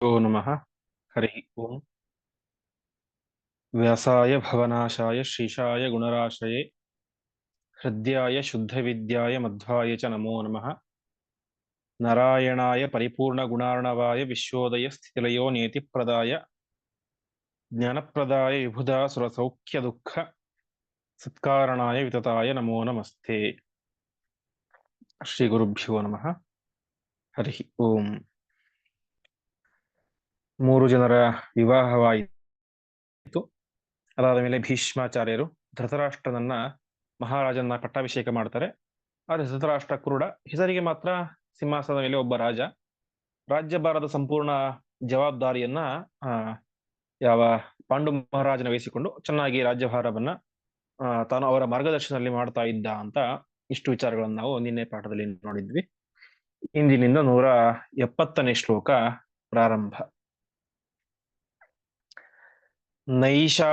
ओ नम। हरि ओं व्यासा भवनाशा शीशा गुणराशे हृदयाय शुद्ध विद्याय मध्वाय च नमो नमः। नारायणाय प्रदाय ज्ञान प्रदाय विभुदा सुरसौख्य दुख सत्कारणाय वितताय नमो नमस्ते। श्रीगुरुभ्यो नम। हरिः ओम। ಮೂರು ಜನರ ವಿವಾಹವಾಯಿತು. ಅದಾದ ಮೇಲೆ ಭೀಷ್ಮಾಚಾರ್ಯರು ಧೃತರಾಷ್ಟ್ರನನ್ನ ಮಹಾರಾಜನ ಪಟ್ಟಾಭಿಷೇಕ ಮಾಡ್ತಾರೆ. ಆದ್ರೆ ಧೃತರಾಷ್ಟ್ರ ಕುರುಡ, ಹೆಸರಿಗೆ ಮಾತ್ರ ಸಿಂಹಾಸನದ ಮೇಲೆ ಒಬ್ಬ ರಾಜ. ರಾಜ್ಯಭಾರದ ಸಂಪೂರ್ಣ ಜವಾಬ್ದಾರಿಯನ್ನ ಯಾವ ಪಾಂಡು ಮಹಾರಾಜನ ವಹಿಸಿಕೊಂಡು ಚೆನ್ನಾಗಿ ರಾಜ್ಯಭಾರವನ್ನ ತಾನು ಅವರ ಮಾರ್ಗದರ್ಶನದಲ್ಲಿ ಮಾಡ್ತಾ ಇದ್ದ ಅಂತ ಇಷ್ಟು ವಿಚಾರಗಳನ್ನು ನಾವು ನಿನ್ನೆ ಪಾಠದಲ್ಲಿ ನೋಡಿದ್ವಿ. ಇಂದಿನಿಂದ ನೂರ ಎಪ್ಪತ್ತನೇ ಶ್ಲೋಕ ಪ್ರಾರಂಭ. ನೈಷಾ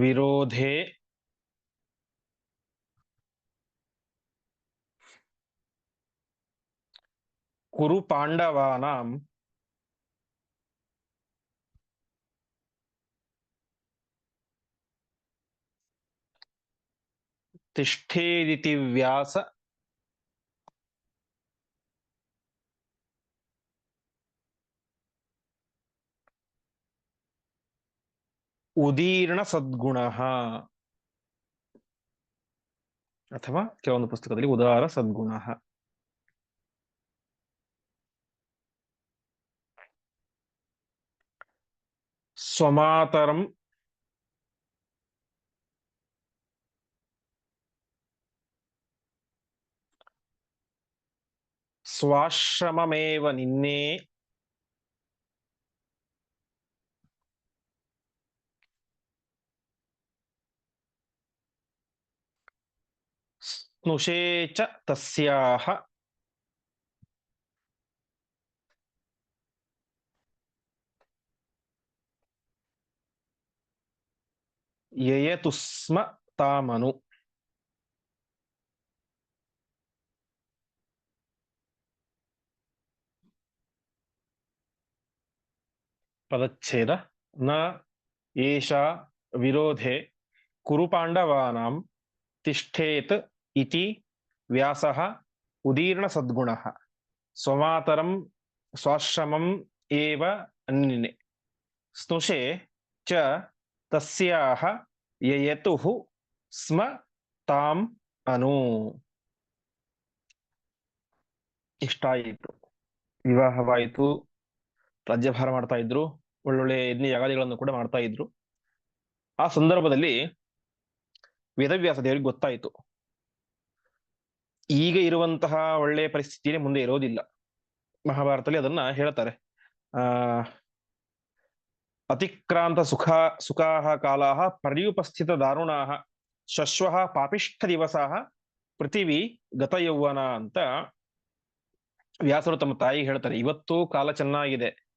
ವಿರೋಧೆ ಕುರು ಪಾಂಡವಾನಾಂ ತಿಷ್ಠೇದಿತಿ ವ್ಯಾಸ ಉದೀರ್ಣ ಸದ್ಗುಣ ಅಥವಾ ಕೆಲವೊಂದು ಪುಸ್ತಕದಲ್ಲಿ ಉದಾರ ಸದ್ಗುಣ ಸ್ವಮಾತರಂ ಸ್ವಾಶ್ರಮಮೇವ ನಿನ್ನೆ ಸ್ನುಷೇ ಚ ತಸ್ಯಾಹ ಯಯತುಸ್ಮ ತಾಮನು ಪದಚ್ಛೇದ ನ ಏಷಾ ವಿರೋಧೆ ಕುರುಪಾಂಡವಾನಾಂ ತಿಷ್ಠೇತ್ ಇತಿ ವ್ಯಾಸ ಉದೀರ್ಣ ಸದ್ಗುಣ. ಸ್ವಮಾತರಂ ಸ್ವಾಶ್ರಮಂ ಏವ ಅನ್ಯನೆ ಸ್ನುಷೆ ಚ ತಸ್ಯಾಹ ಯಯತುಃ ಸ್ಮ ತಾಂ ಅನು. ಇಷ್ಟಾಯಿತು. ವಿವಾಹವಾಯಿತು. ರಾಜ್ಯಭಾರ ಮಾಡ್ತಾ ಇದ್ರು. ಒಳ್ಳೊಳ್ಳೆ ಯಜ್ಞ ಯಾಗಾದಿಗಳನ್ನು ಕೂಡ ಮಾಡ್ತಾ ಇದ್ರು. ಆ ಸಂದರ್ಭದಲ್ಲಿ ವೇದವ್ಯಾಸ ದೇವರಿಗೆ ಗೊತ್ತಾಯಿತು. ಈಗ ಇರುವಂತಹ ಒಳ್ಳೆಯ ಪರಿಸ್ಥಿತಿಯೇ ಮುಂದೆ ಇರೋದಿಲ್ಲ. ಮಹಾಭಾರತದಲ್ಲಿ ಅದನ್ನ ಹೇಳ್ತಾರೆ. ಆ, ಅತಿಕ್ರಾಂತ ಸುಖ, ಸುಖಾಹ ಕಾಲಾಹ ಪರ್ಯುಪಸ್ಥಿತ ದಾರುಣಾಹ ಶಶ್ವಃ ಪಾಪಿಷ್ಠ ದಿವಸಾಹ ಪೃಥಿವಿ ಗತಯೌವನ ಅಂತ ವ್ಯಾಸರು ತಮ್ಮ ತಾಯಿ ಹೇಳ್ತಾರೆ. ಇವತ್ತು ಕಾಲ ಚೆನ್ನಾಗಿದೆ.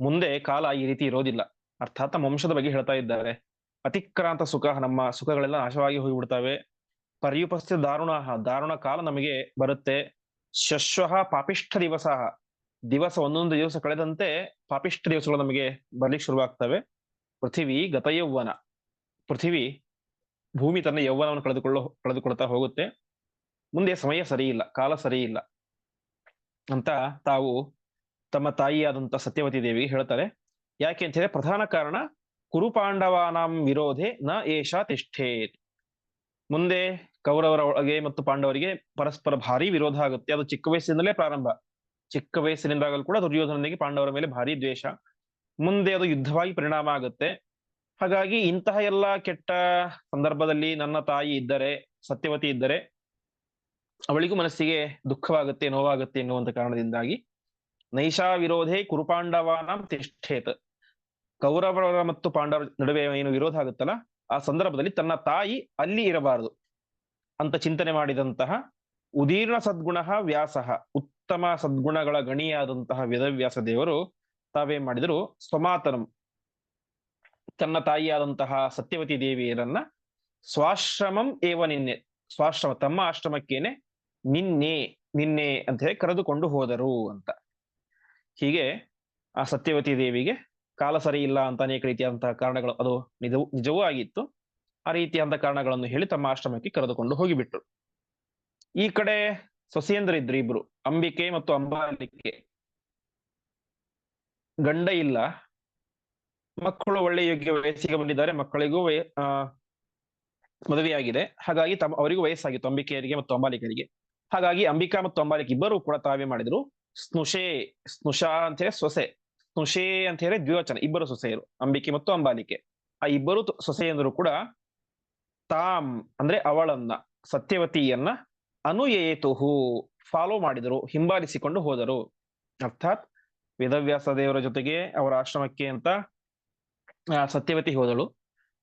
ಮುಂದೆ ಕಾಲ ಈ ರೀತಿ ಇರೋದಿಲ್ಲ. ಅರ್ಥಾತ್ ವಂಶದ ಬಗ್ಗೆ ಹೇಳ್ತಾ ಇದ್ದಾರೆ. ಅತಿಕ್ರಾಂತ ಸುಖ ನಮ್ಮ ಸುಖಗಳೆಲ್ಲ ನಾಶವಾಗಿ ಹೋಗಿಬಿಡ್ತವೆ. ಪರ್ಯುಪಸ್ಥಿತ ದಾರುಣ ದಾರುಣ ಕಾಲ ನಮಗೆ ಬರುತ್ತೆ. ಶಶ್ವ ಪಾಪಿಷ್ಠ ದಿವಸ ದಿವಸ ಒಂದೊಂದು ದಿವಸ ಕಳೆದಂತೆ ಪಾಪಿಷ್ಠ ದಿವಸಗಳು ನಮಗೆ ಬರ್ಲಿಕ್ಕೆ ಶುರುವಾಗ್ತವೆ. ಪೃಥಿವಿ ಗತಯೌವನ ಪೃಥಿವಿ ಭೂಮಿ ತನ್ನ ಯೌವನವನ್ನು ಕಳೆದುಕೊಳ್ಳೋ, ಕಳೆದುಕೊಳ್ತಾ ಹೋಗುತ್ತೆ. ಮುಂದೆ ಸಮಯ ಸರಿ ಇಲ್ಲ ಕಾಲ ಸರಿ ಇಲ್ಲ ಅಂತ ತಾವು ತಮ್ಮ ತಾಯಿಯಾದಂತ ಸತ್ಯವತಿ ದೇವಿಗೆ ಹೇಳ್ತಾರೆ. ಯಾಕೆ ಅಂತ ಹೇಳಿದ್ರೆ ಪ್ರಧಾನ ಕಾರಣ ಕುರುಪಾಂಡವಾನಾಂ ವಿರೋಧೆ ನ ಏಷಾ ತಿಷ್ಠೇತ್. ಮುಂದೆ ಕೌರವರ ಒಳಗೆ ಮತ್ತು ಪಾಂಡವರಿಗೆ ಪರಸ್ಪರ ಭಾರಿ ವಿರೋಧ ಆಗುತ್ತೆ. ಅದು ಚಿಕ್ಕ ವಯಸ್ಸಿನಿಂದಲೇ ಪ್ರಾರಂಭ. ಚಿಕ್ಕ ವಯಸ್ಸಿನಿಂದಾಗಲೂ ಕೂಡ ದುರ್ಯೋಧನನಿಗೆ ಪಾಂಡವರ ಮೇಲೆ ಭಾರಿ ದ್ವೇಷ. ಮುಂದೆ ಅದು ಯುದ್ಧವಾಗಿ ಪರಿಣಾಮ ಆಗುತ್ತೆ. ಹಾಗಾಗಿ ಇಂತಹ ಎಲ್ಲ ಕೆಟ್ಟ ಸಂದರ್ಭದಲ್ಲಿ ನನ್ನ ತಾಯಿ ಇದ್ದರೆ, ಸತ್ಯವತಿ ಇದ್ದರೆ, ಅವಳಿಗೂ ಮನಸ್ಸಿಗೆ ದುಃಖವಾಗುತ್ತೆ, ನೋವಾಗುತ್ತೆ ಎನ್ನುವಂತ ಕಾರಣದಿಂದಾಗಿ ನೈಷಾ ವಿರೋಧೇ ಕುರುಪಾಂಡವಾನ ತಿಷ್ಠೇತ್. ಕೌರವರ ಮತ್ತು ಪಾಂಡವರ ನಡುವೆ ಏನು ವಿರೋಧ ಆಗುತ್ತಲ್ಲ ಆ ಸಂದರ್ಭದಲ್ಲಿ ತನ್ನ ತಾಯಿ ಅಲ್ಲಿ ಇರಬಾರದು. ಅಂತ ಚಿಂತನೆ ಮಾಡಿದಂತಹ ಉದೀರ್ಣ ಸದ್ಗುಣ ವ್ಯಾಸಃ, ಉತ್ತಮ ಸದ್ಗುಣಗಳ ಗಣಿಯಾದಂತಹ ವೇದವ್ಯಾಸ ದೇವರು ತಾವೇನ್ ಮಾಡಿದರು? ಸ್ವಮಾತನಂ ತನ್ನ ತಾಯಿಯಾದಂತಹ ಸತ್ಯವತಿ ದೇವಿಯರನ್ನ ಸ್ವಾಶ್ರಮಂ ಏವ ನಿನ್ನೆ, ಸ್ವಾಶ್ರಮ ತಮ್ಮ ಆಶ್ರಮಕ್ಕೇನೆ ನಿನ್ನೆ ನಿನ್ನೆ ಅಂತ ಹೇಳಿ ಕರೆದುಕೊಂಡು ಹೋದರು ಅಂತ. ಹೀಗೆ ಆ ಸತ್ಯವತಿ ದೇವಿಗೆ ಕಾಲ ಸರಿ ಇಲ್ಲ ಅಂತ ಅನೇಕ ರೀತಿಯಾದಂತಹ ಕಾರಣಗಳು, ಅದು ನಿಜವೂ ನಿಜವೂ ಆಗಿತ್ತು. ಆ ರೀತಿಯಾದ ಕಾರಣಗಳನ್ನು ಹೇಳಿ ತಮ್ಮ ಆಶ್ರಮಕ್ಕೆ ಕರೆದುಕೊಂಡು ಹೋಗಿಬಿಟ್ರು. ಈ ಕಡೆ ಸೊಸೆಯಂದ್ರಿದ್ರು ಇಬ್ರು, ಅಂಬಿಕೆ ಮತ್ತು ಅಂಬಾಲಿಕೆ. ಗಂಡ ಇಲ್ಲ. ಮಕ್ಕಳು ಒಳ್ಳೆ ಯೋಗ್ಯ ವಯಸ್ಸಿಗೆ ಬಂದಿದ್ದಾರೆ, ಮಕ್ಕಳಿಗೂ ವಯ ಆ, ಮದುವೆಯಾಗಿದೆ. ಹಾಗಾಗಿ ತಮ್ಮ ಅವರಿಗೂ ವಯಸ್ಸಾಗಿತ್ತು, ಅಂಬಿಕೆಯರಿಗೆ ಮತ್ತು ಅಂಬಾಲಿಕರಿಗೆ ಹಾಗಾಗಿ ಅಂಬಿಕಾ ಮತ್ತು ಅಂಬಾಲಿಕೆ ಇಬ್ಬರು ಕೂಡ ತಾವೇ ಮಾಡಿದ್ರು ಸ್ನುಷೆ ಸ್ನುಷಾ ಅಂತ ಹೇಳಿ ಸೊಸೆ. ಸ್ನುಷೆ ಅಂತ ಹೇಳಿ ದ್ವಿವಚನ, ಇಬ್ಬರು ಸೊಸೆಯರು, ಅಂಬಿಕೆ ಮತ್ತು ಅಂಬಾಲಿಕೆ. ಆ ಇಬ್ಬರು ಸೊಸೆಯಂದರು ಕೂಡ ತಾಮ್ ಅಂದ್ರೆ ಅವಳನ್ನ, ಸತ್ಯವತಿಯನ್ನ ಅನುಯೇತುಹು ಫಾಲೋ ಮಾಡಿದರು, ಹಿಂಬಾಲಿಸಿಕೊಂಡು ಹೋದರು. ಅರ್ಥಾತ್ ವೇದವ್ಯಾಸ ದೇವರ ಜೊತೆಗೆ ಅವರ ಆಶ್ರಮಕ್ಕೆ ಅಂತ ಸತ್ಯವತಿ ಹೋದಳು.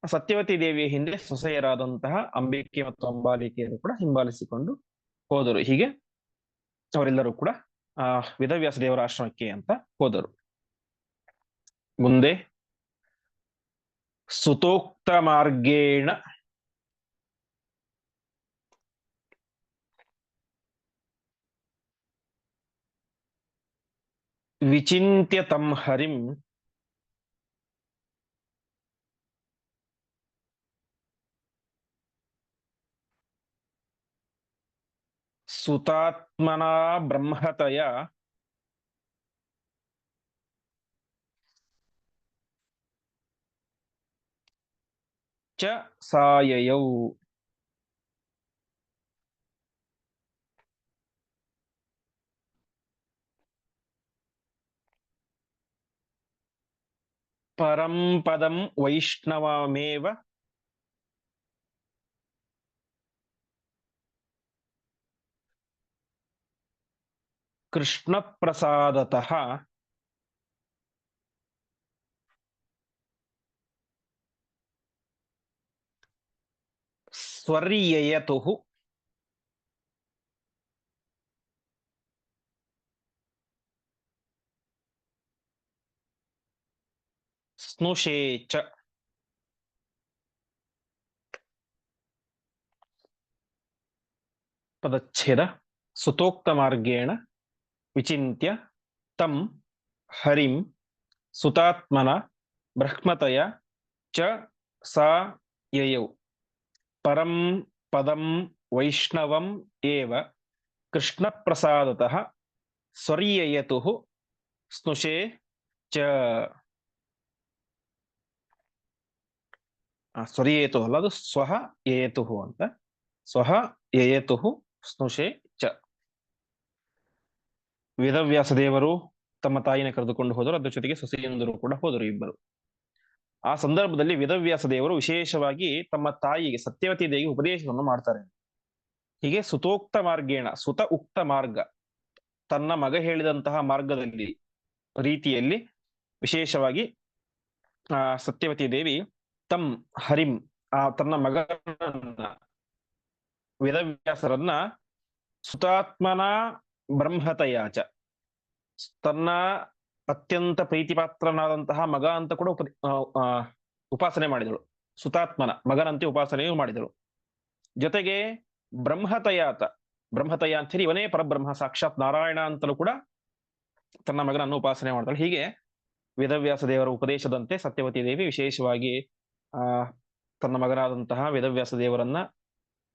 ಸತ್ಯವತಿ ದೇವಿಯ ಹಿಂದೆ ಸೊಸೆಯರಾದಂತಹ ಅಂಬಿಕೆ ಮತ್ತು ಅಂಬಾಲಿಕೆಯರು ಕೂಡ ಹಿಂಬಾಲಿಸಿಕೊಂಡು ಹೋದರು. ಹೀಗೆ ಅವರೆಲ್ಲರೂ ಕೂಡ, ಆ ವೇದವ್ಯಾಸ ದೇವರ ಆಶ್ರಮಕ್ಕೆ ಅಂತ ಹೋದರು. ಮುಂದೆ ಸುತೋಕ್ತ ಮಾರ್ಗೇಣ. ವಿಚಿಂತ್ಯ ತಂ ಹರಿಂ. ಸುತಾತ್ಮನಾ ಬ್ರಹ್ಮತಯ. ಚ ಸಾಯಯೌ ಪರಂ ಪದಂ ವೈಷ್ಣವಮೇವ ಕೃಷ್ಣ ಪ್ರಸಾದತಃ ಸ್ವರ್ಯಯತು ಸ್ನುಷೇ ಚ ಪದಚ್ಛೇದ ಸುತೋಕ್ತ ಮಾರ್ಗೇಣ ವಿಚಿಂತ್ಯ ತಂ ಹರಿಂ ಸುತಾತ್ಮನ ಬ್ರಹ್ಮತಯ ಚ ಸಾ ಯಯೌ ಪರಂ ಪದಂ ವೈಷ್ಣವಂ ಏವ ಕೃಷ್ಣ ಪ್ರಸಾದತಃ ಸ್ವರ್ಯಯತು ಸ್ನುಷೇ ಚ. ಸ್ವರ್ಯೇತು ಅಲ್ಲ, ಅದು ಸ್ವಹ ಯಯತು ಅಂತ. ಸ್ವಹ ಯಯತು ಸ್ನುಷೆ ಚ. ವೇದವ್ಯಾಸ ದೇವರು ತಮ್ಮ ತಾಯಿನ ಕರೆದುಕೊಂಡು ಹೋದರು. ಅದ್ರ ಜೊತೆಗೆ ಸೊಸೆಯಂದರು ಕೂಡ ಹೋದರು ಇಬ್ಬರು. ಆ ಸಂದರ್ಭದಲ್ಲಿ ವೇದವ್ಯಾಸ ದೇವರು ವಿಶೇಷವಾಗಿ ತಮ್ಮ ತಾಯಿಗೆ ಸತ್ಯವತಿ ದೇವಿಗೆ ಉಪದೇಶವನ್ನು ಮಾಡ್ತಾರೆ. ಹೀಗೆ ಸುತೋಕ್ತ ಮಾರ್ಗೇಣ, ಸುತ ಉಕ್ತ ಮಾರ್ಗ, ತನ್ನ ಮಗ ಹೇಳಿದಂತಹ ಮಾರ್ಗದಲ್ಲಿ, ರೀತಿಯಲ್ಲಿ ವಿಶೇಷವಾಗಿ, ಆ, ಸತ್ಯವತಿ ದೇವಿ ತಮ್ ಹರಿಂ, ಆ, ತನ್ನ ಮಗನನ್ನ, ವೇದವ್ಯಾಸರನ್ನ ಸುತಾತ್ಮನ ಬ್ರಹ್ಮತಯಾಚ, ತನ್ನ ಅತ್ಯಂತ ಪ್ರೀತಿಪಾತ್ರನಾದಂತಹ ಮಗ ಅಂತ ಕೂಡ ಉಪ ಉಪಾಸನೆ ಮಾಡಿದಳು. ಸುತಾತ್ಮನ, ಮಗನಂತೆ ಉಪಾಸನೆಯೂ ಮಾಡಿದಳು. ಜೊತೆಗೆ ಬ್ರಹ್ಮತಯಾತ, ಬ್ರಹ್ಮತಯ ಅಂತ ಇವನೇ ಪರಬ್ರಹ್ಮ, ಸಾಕ್ಷಾತ್ ನಾರಾಯಣ ಅಂತಲೂ ಕೂಡ ತನ್ನ ಮಗನನ್ನು ಉಪಾಸನೆ ಮಾಡಿದಳು. ಹೀಗೆ ವೇದವ್ಯಾಸ ದೇವರ ಉಪದೇಶದಂತೆ ಸತ್ಯವತಿ ದೇವಿ ವಿಶೇಷವಾಗಿ, ಆ, ತನ್ನ ಮಗನಾದಂತಹ ವೇದವ್ಯಾಸ ದೇವರನ್ನ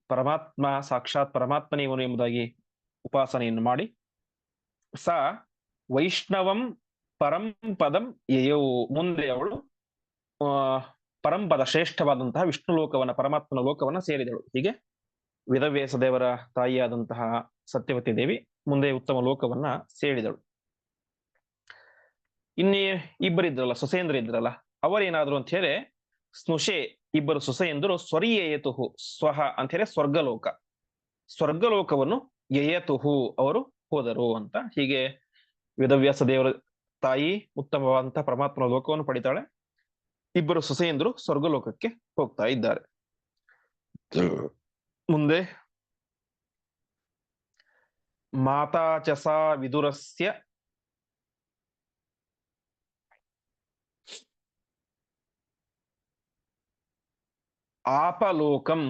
ಪರಮಾತ್ಮ, ಸಾಕ್ಷಾತ್ ಪರಮಾತ್ಮನೇ ಇವನು ಎಂಬುದಾಗಿ ಉಪಾಸನೆಯನ್ನು ಮಾಡಿ, ಸ ವೈಷ್ಣವಂ ಪರಂ ಪದಂ ಮುಂದೆ ಅವಳು ಪರಂಪದ ಶ್ರೇಷ್ಠವಾದಂತಹ ವಿಷ್ಣು ಲೋಕವನ್ನ, ಪರಮಾತ್ಮನ ಲೋಕವನ್ನ ಸೇರಿದಳು. ಹೀಗೆ ವಿಧವೇಸ ದೇವರ ತಾಯಿಯಾದಂತಹ ಸತ್ಯವತಿ ದೇವಿ ಮುಂದೆ ಉತ್ತಮ ಲೋಕವನ್ನ ಸೇರಿದಳು. ಇನ್ನೇ ಇಬ್ಬರಿದ್ರಲ್ಲ ಸೊಸೆಯಂದ್ರ ಇದ್ರಲ್ಲ, ಅವರೇನಾದ್ರು ಅಂತ ಹೇಳಿ, ಸ್ನುಷೆ ಇಬ್ಬರು ಸೊಸೆಯಂದರು ಸ್ವರಿಯೇಯತುಹು, ಸ್ವಹ ಅಂತ ಹೇಳಿ ಸ್ವರ್ಗಲೋಕ. ಸ್ವರ್ಗಲೋಕವನ್ನು ಯಯತುಹು ಅವರು ಹೋದರು ಅಂತ ಹೀಗೆ ವೇದವ್ಯಾಸ ದೇವರ ತಾಯಿ ಉತ್ತಮವಾದಂತಹ ಪರಮಾತ್ಮನ ಲೋಕವನ್ನು ಪಡಿತಾಳೆ. ಇಬ್ಬರು ಸೊಸೆಯಂದರು ಸ್ವರ್ಗಲೋಕಕ್ಕೆ ಹೋಗ್ತಾ ಇದ್ದಾರೆ. ಮುಂದೆ ಮಾತಾ ಚಸಾ ವಿದುರಸ್ಯ. ಆಪಲೋಕಂ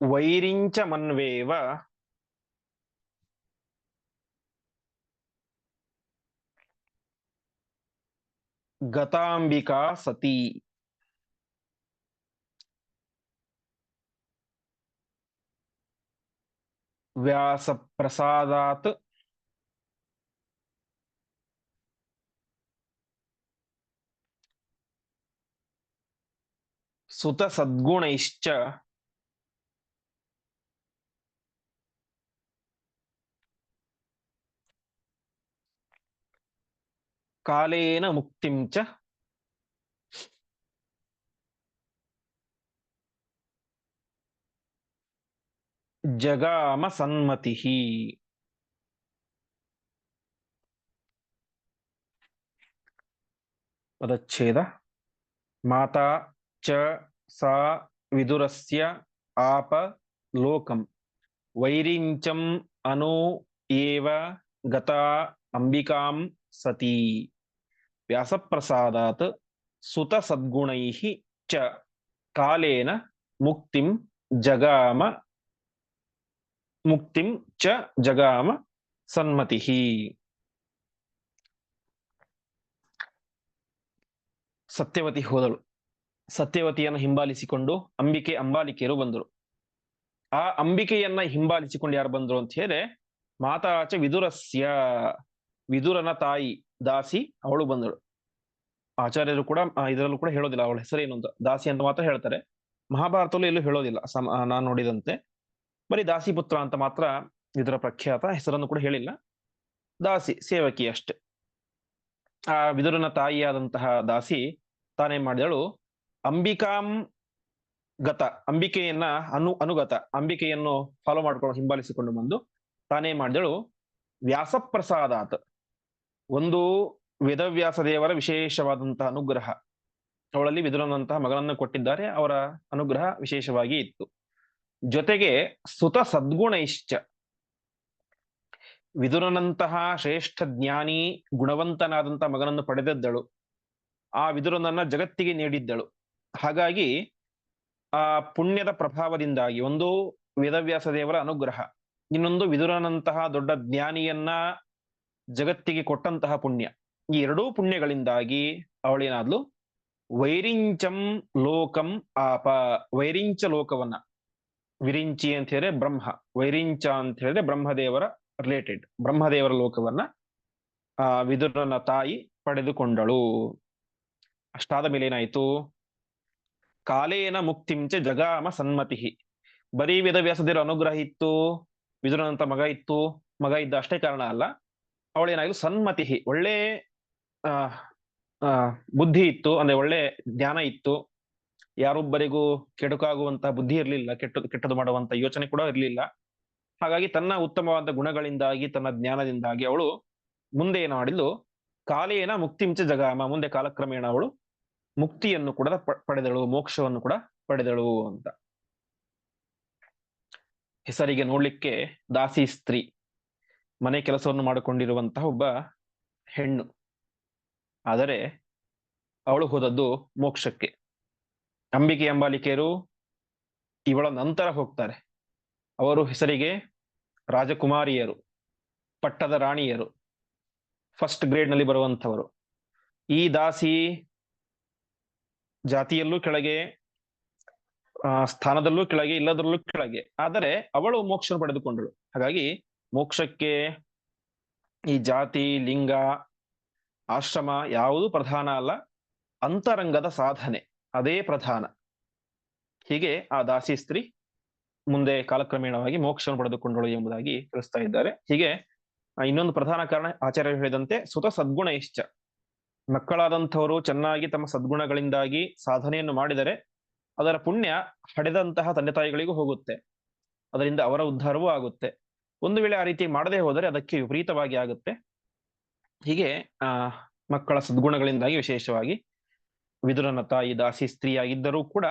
ವೈರಿಂಚ ಮನ್ವೇವ. ಗತಾಂಬಿಕಾ ಸತಿ. ವ್ಯಾಸ ಪ್ರಸಾದಾತ್ ಸುತ ಸದ್ಗುಣೈಶ್ಚ ಕಾಲೇನ ಮುಕ್ತಿಂ ಚ ಜಗಾಮ ಸನ್ಮತಿ ಪದಚ್ಛೇದ ಮಾತಾ ಚ ಸಾ ವಿದುರಸ್ಯ ಆಪ ಲೋಕಂ ವೈರಿಂಚಂ ಅನು ಏವ ಗತಾ ಅಂಬಿಕಾಂ ಸತಿ ವ್ಯಾಸಪ್ರಸಾದಾತ್ ಸುತ ಸದ್ಗುಣೈ ಚ ಕಾಲೇನ ಮುಕ್ತಿಂ ಜಗಾಮ, ಮುಕ್ತಿಂ ಚ ಜಗಾಮ ಸನ್ಮತಿ. ಸತ್ಯವತಿ ಹೋದಳು. ಸತ್ಯವತಿಯನ್ನು ಹಿಂಬಾಲಿಸಿಕೊಂಡು ಅಂಬಿಕೆ ಅಂಬಾಲಿಕೆಯರು ಬಂದರು. ಆ ಅಂಬಿಕೆಯನ್ನ ಹಿಂಬಾಲಿಸಿಕೊಂಡು ಯಾರು ಬಂದ್ರು ಅಂತ ಹೇಳಿ ಮಾತಾಚ ವಿದುರಸ್ಯ, ವಿದುರನ ತಾಯಿ. ದಾಸಿ ಅವಳು ಬಂದಳು. ಆಚಾರ್ಯರು ಕೂಡ ಇದರಲ್ಲೂ ಕೂಡ ಹೇಳೋದಿಲ್ಲ, ಅವಳ ಹೆಸರೇನು ಅಂತ. ದಾಸಿ ಅಂತ ಮಾತ್ರ ಹೇಳ್ತಾರೆ. ಮಹಾಭಾರತಲ್ಲೂ ಎಲ್ಲೂ ಹೇಳೋದಿಲ್ಲ. ಸಮ ನಾನು ನೋಡಿದಂತೆ. ಬರೀ ದಾಸಿ ಪುತ್ರ ಅಂತ ಮಾತ್ರ ಇದರ ಪ್ರಖ್ಯಾತ ಹೆಸರನ್ನು ಕೂಡ ಹೇಳಿಲ್ಲ. ದಾಸಿ, ಸೇವಕಿ ಅಷ್ಟೆ. ಆ ವಿದುರನ ತಾಯಿಯಾದಂತಹ ದಾಸಿ ತಾನೇ ಮಾಡಿದಳು? ಅಂಬಿಕಾಂ ಗತ, ಅಂಬಿಕೆಯನ್ನ ಅನು, ಅನುಗತ, ಅಂಬಿಕೆಯನ್ನು ಫಾಲೋ ಮಾಡ್ಕೊಂಡು ಹಿಂಬಾಲಿಸಿಕೊಂಡು ಬಂದು ತಾನೇ ಮಾಡಿದಳು? ವ್ಯಾಸಪ್ರಸಾದಾತ್. ಒಂದು ವೇದವ್ಯಾಸ ದೇವರ ವಿಶೇಷವಾದಂತಹ ಅನುಗ್ರಹ. ಅವಳಲ್ಲಿ ವಿದುರನಂತಹ ಮಗನನ್ನು ಕೊಟ್ಟಿದ್ದಾರೆ, ಅವರ ಅನುಗ್ರಹ ವಿಶೇಷವಾಗಿ ಇತ್ತು. ಜೊತೆಗೆ ಸುತ ಸದ್ಗುಣೈಶ್ಚ. ವಿದುರನಂತಹ ಶ್ರೇಷ್ಠ ಜ್ಞಾನಿ ಗುಣವಂತನಾದಂತಹ ಮಗನನ್ನು ಪಡೆದಿದ್ದಳು. ಆ ವಿದುರನನ್ನ ಜಗತ್ತಿಗೆ ನೀಡಿದ್ದಳು. ಹಾಗಾಗಿ ಆ ಪುಣ್ಯದ ಪ್ರಭಾವದಿಂದಾಗಿ ಒಂದು ವೇದವ್ಯಾಸ ದೇವರ ಅನುಗ್ರಹ. ಇನ್ನೊಂದು ವಿದುರನಂತಹ ದೊಡ್ಡ ಜ್ಞಾನಿಯನ್ನ ಜಗತ್ತಿಗೆ ಕೊಟ್ಟಂತಹ ಪುಣ್ಯ. ಈ ಎರಡೂ ಪುಣ್ಯಗಳಿಂದಾಗಿ ಅವಳೇನಾದ್ಲು? ವೈರಿಂಚಂ ಲೋಕಂ ಆಪ, ವೈರಿಂಚ ಲೋಕವನ್ನ. ವಿರಿಂಚಿ ಅಂತ ಹೇಳಿದ್ರೆ ಬ್ರಹ್ಮ, ವೈರಿಂಚ ಅಂತ ಹೇಳಿದ್ರೆ ಬ್ರಹ್ಮದೇವರ ರಿಲೇಟೆಡ್ ಬ್ರಹ್ಮದೇವರ ಲೋಕವನ್ನ, ಆ, ವಿದುರನ ತಾಯಿ ಪಡೆದುಕೊಂಡಳು. ಅಷ್ಟಾದ ಮೇಲೆ ಏನಾಯ್ತು ಕಾಲೇನ ಮುಕ್ತಿಂಚ ಜಗಾಮ ಸನ್ಮತಿ ಬರೀ ವೇದವ್ಯಾಸದೇವರ ಅನುಗ್ರಹ ಇತ್ತು, ವಿದುರನಂತ ಮಗ ಇತ್ತು, ಮಗ ಇದ್ದ ಅಷ್ಟೇ ಕಾರಣ ಅಲ್ಲ. ಅವಳೇನಾಯ್ತು ಸನ್ಮತಿ ಒಳ್ಳೆ ಬುದ್ಧಿ ಇತ್ತು. ಅಂದ್ರೆ ಒಳ್ಳೆ ಜ್ಞಾನ ಇತ್ತು. ಯಾರೊಬ್ಬರಿಗೂ ಕೆಡುಕಾಗುವಂತಹ ಬುದ್ಧಿ ಇರಲಿಲ್ಲ. ಕೆಟ್ಟ, ಕೆಟ್ಟದು ಮಾಡುವಂತ ಯೋಚನೆ ಕೂಡ ಇರಲಿಲ್ಲ. ಹಾಗಾಗಿ ತನ್ನ ಉತ್ತಮವಾದ ಗುಣಗಳಿಂದಾಗಿ, ತನ್ನ ಜ್ಞಾನದಿಂದಾಗಿ ಅವಳು ಮುಂದೆ ಏನು ಮಾಡಿದ್ಲು? ಕಾಲೇನ ಮುಕ್ತಿಂಚ ಜಗಾಮ. ಮುಂದೆ ಕಾಲಕ್ರಮೇಣ ಅವಳು ಮುಕ್ತಿಯನ್ನು ಕೂಡ ಪಡೆದಳು. ಮೋಕ್ಷವನ್ನು ಕೂಡ ಪಡೆದಳು ಅಂತ. ಹೆಸರಿಗೆ ನೋಡ್ಲಿಕ್ಕೆ ದಾಸಿ ಸ್ತ್ರೀ. ಮನೆ ಕೆಲಸವನ್ನು ಮಾಡಿಕೊಂಡಿರುವಂತಹ ಒಬ್ಬ ಹೆಣ್ಣು. ಆದರೆ ಅವಳು ಹೋದದ್ದು ಮೋಕ್ಷಕ್ಕೆ. ಅಂಬಿಕೆ ಎಂಬಾಲಿಕೆಯರು ಇವಳ ನಂತರ ಹೋಗ್ತಾರೆ. ಅವರು ಹೆಸರಿಗೆ ರಾಜಕುಮಾರಿಯರು, ಪಟ್ಟದ ರಾಣಿಯರು ಫಸ್ಟ್ ಗ್ರೇಡ್ನಲ್ಲಿ ಬರುವಂತವರು ಈ ದಾಸಿ ಜಾತಿಯಲ್ಲೂ ಕೆಳಗೆ ಸ್ಥಾನದಲ್ಲೂ ಕೆಳಗೆ, ಇಲ್ಲದರಲ್ಲೂ ಕೆಳಗೆ. ಆದರೆ ಅವಳು ಮೋಕ್ಷ ಪಡೆದುಕೊಂಡಳು. ಹಾಗಾಗಿ ಮೋಕ್ಷಕ್ಕೆ ಈ ಜಾತಿ, ಲಿಂಗ, ಆಶ್ರಮ ಯಾವುದು ಪ್ರಧಾನ ಅಲ್ಲ, ಅಂತರಂಗದ ಸಾಧನೆ, ಅದೇ ಪ್ರಧಾನ. ಹೀಗೆ ಆ ದಾಸಿ ಸ್ತ್ರೀ ಮುಂದೆ ಕಾಲಕ್ರಮೇಣವಾಗಿ ಮೋಕ್ಷವನ್ನು ಪಡೆದುಕೊಂಡಳು ಎಂಬುದಾಗಿ ತಿಳಿಸ್ತಾ ಇದ್ದಾರೆ. ಹೀಗೆ ಇನ್ನೊಂದು ಪ್ರಧಾನ ಕಾರಣ ಆಚಾರ್ಯರು ಹೇಳಿದಂತೆ ಸುತ ಸದ್ಗುಣ ಇಷ್ಟ ಮಕ್ಕಳಾದಂಥವರು ಚೆನ್ನಾಗಿ ತಮ್ಮ ಸದ್ಗುಣಗಳಿಂದಾಗಿ ಸಾಧನೆಯನ್ನು ಮಾಡಿದರೆ ಅದರ ಪುಣ್ಯ ಹಡೆದಂತಹ ತಂದೆ ತಾಯಿಗಳಿಗೂ ಹೋಗುತ್ತೆ. ಅದರಿಂದ ಅವರ ಉದ್ಧಾರವೂ ಆಗುತ್ತೆ. ಒಂದು ವೇಳೆ ಆ ರೀತಿ ಮಾಡದೇ ಹೋದರೆ ಅದಕ್ಕೆ ವಿಪರೀತವಾಗಿ ಆಗುತ್ತೆ. ಹೀಗೆ, ಆ, ಮಕ್ಕಳ ಸದ್ಗುಣಗಳಿಂದಾಗಿ ವಿಶೇಷವಾಗಿ ವಿದುರನ ತಾಯಿ, ದಾಸಿ ಸ್ತ್ರೀಯಾಗಿದ್ದರೂ ಕೂಡ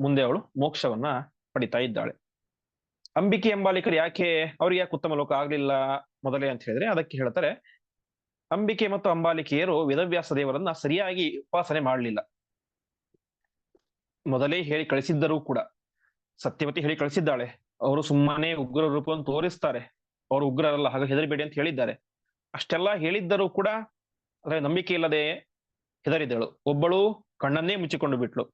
ಮುಂದೆ ಅವಳು ಮೋಕ್ಷವನ್ನ ಪಡಿತಾ ಇದ್ದಾಳೆ. ಅಂಬಿಕೆ ಎಂಬಾಲಿಕರು ಯಾಕೆ ಅವ್ರಿಗೆ ಯಾಕೆ ಉತ್ತಮ ಲೋಕ ಆಗ್ಲಿಲ್ಲ ಮೊದಲೇ ಅಂತ ಹೇಳಿದ್ರೆ ಅದಕ್ಕೆ ಹೇಳ್ತಾರೆ, ಅಂಬಿಕೆ ಮತ್ತು ಅಂಬಾಲಿಕೆಯರು ವೇದವ್ಯಾಸ ದೇವರನ್ನ ಸರಿಯಾಗಿ ಉಪಾಸನೆ ಮಾಡಲಿಲ್ಲ. ಮೊದಲೇ ಹೇಳಿ ಕಳಿಸಿದ್ದರೂ ಕೂಡ, ಸತ್ಯವತಿ ಹೇಳಿ ಕಳಿಸಿದ್ದಾಳೆ ಅವರು ಸುಮ್ಮನೆ ಉಗ್ರ ರೂಪವನ್ನು ತೋರಿಸ್ತಾರೆ. ಅವರು ಉಗ್ರರಲ್ಲ, ಹಾಗೆ ಹೆದರಿಬೇಡಿ ಅಂತ ಹೇಳಿದ್ದಾರೆ. ಅಷ್ಟೆಲ್ಲ ಹೇಳಿದ್ದರೂ ಕೂಡ ಅಂದ್ರೆ ನಂಬಿಕೆ ಇಲ್ಲದೆ ಹೆದರಿದಳು. ಒಬ್ಬಳು ಕಣ್ಣನ್ನೇ ಮುಚ್ಚಿಕೊಂಡು ಬಿಟ್ಲು.